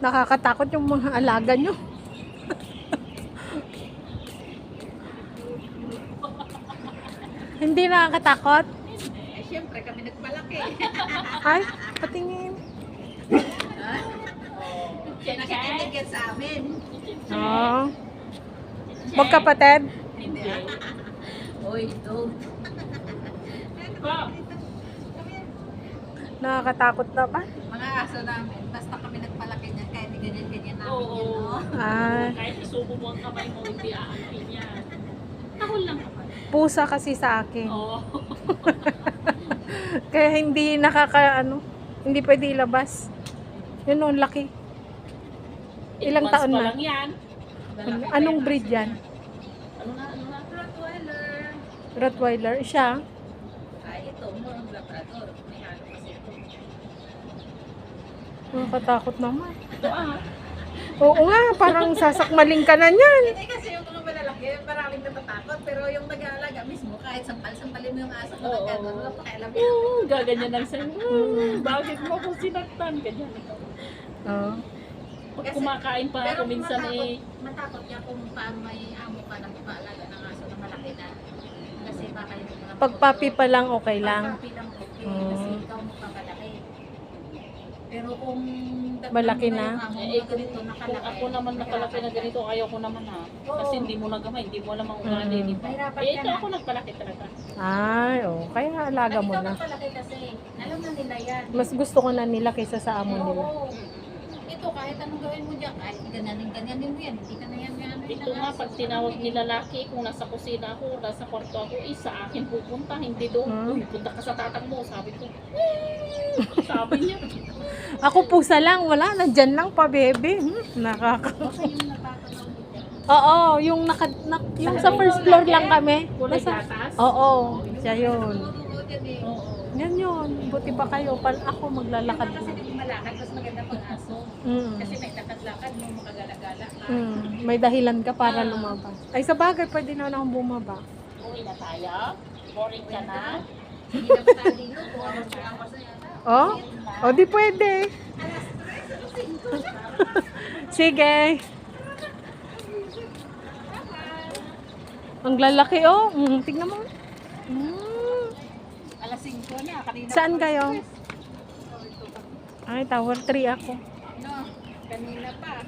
Nakakatakot yung mga alaga nyo. Hindi nakakatakot? Eh, syempre kami nagpalaki. Ay, patingin. Nakikinig yan sa amin. Oo. Magkapatid? Hindi. Uy, ito. Nakakatakot na ba? Mga aso namin, basta kami nagpalaki niyan, kahit ganyan-ganyan namin Oo. Ah, Kahit isubo mo ang kamay mo, hindi aanahin yan. Tahol lang naman. pusa kasi sa akin. Oo. Kaya hindi nakaka, ano, hindi pwede ilabas. Yun o, laki. Ilang Eight months taon pa na? lang yan. Pa Anong yan. breed yan? Ano na, ano na? Rottweiler. Rottweiler? Siya? Ay, ito, mga labrador. May halo kasi ito. Nakakatakot naman. Ito ah. Oo nga, parang sasakmaling ka na niyan. Hindi kasi yung mga malalaki, maraming natatakot. Pero yung nag-aalaga mismo, kahit sampal-sampalin mo yung aso na Oo. nagkano, wala pa kailam yan. Oo, gaganyan lang sa'yo. "Ah, Bakit mo ako sinaktan? Ganyan. Oo. Pag Kasi- kumakain pa ako minsan matakot, eh. matakot niya kung paano may amo ka na mag-aalaga ng aso na malaki na. Kasi baka yung mga Pag papi pa lang, okay lang. papi lang okay, Oo. kasi ikaw magpapalaki. Pero kung Malaki na? Eh, na ganito Kung nakalaki, ako naman nakalaki na ganito, ayaw ko naman ha. Kasi hindi mo nagamay, hindi mo alam ang ugali, Mm. di ba? Mahirapan Eh, ka ito na. ako nagpalaki talaga. Ay, oo. Kaya alaga Pag mo ikaw na. magpalaki kasi, alam na nila yan. Mas gusto ko na nila kaysa sa amo nila. Oo. Ito, kahit anong gawin mo dyan, kahit ganyanin, ganyanin mo yan, hindi ka na yan ano Ito nga, pag tinawag ni lalaki, kung nasa kusina ako, nasa kwarto ako, eh, sa akin pupunta, hindi doon. Hmm. Uy, punta ka sa tatang mo, sabi ko. sabi niya. Ako pusa lang, wala. Nandyan lang pa, bebe. Hmm, nakaka... Oo, yung, naka, na- yung sa first floor lang kami. Kulay Nasa, gatas. oo, siya yun. Eh. Oo. Yan yun. Buti pa kayo. Pal ako maglalakad. Lakad kasi di malakad, mas maganda pang aso. Mm. Kasi may lakad-lakad mo, makagala-gala ka. Mm. May dahilan ka para lumabas. Ay, sa bagay, pwede na akong bumaba. Uwi na tayo. Boring ka na. Hindi na ba tayo dito? Oh? O, di pwede. Sige. Ang lalaki, oh. Mm, tignan mo. Mm. Alas 5 na, kanina. Saan pa kayo? Ay, tower 3 ako. No, kanina pa.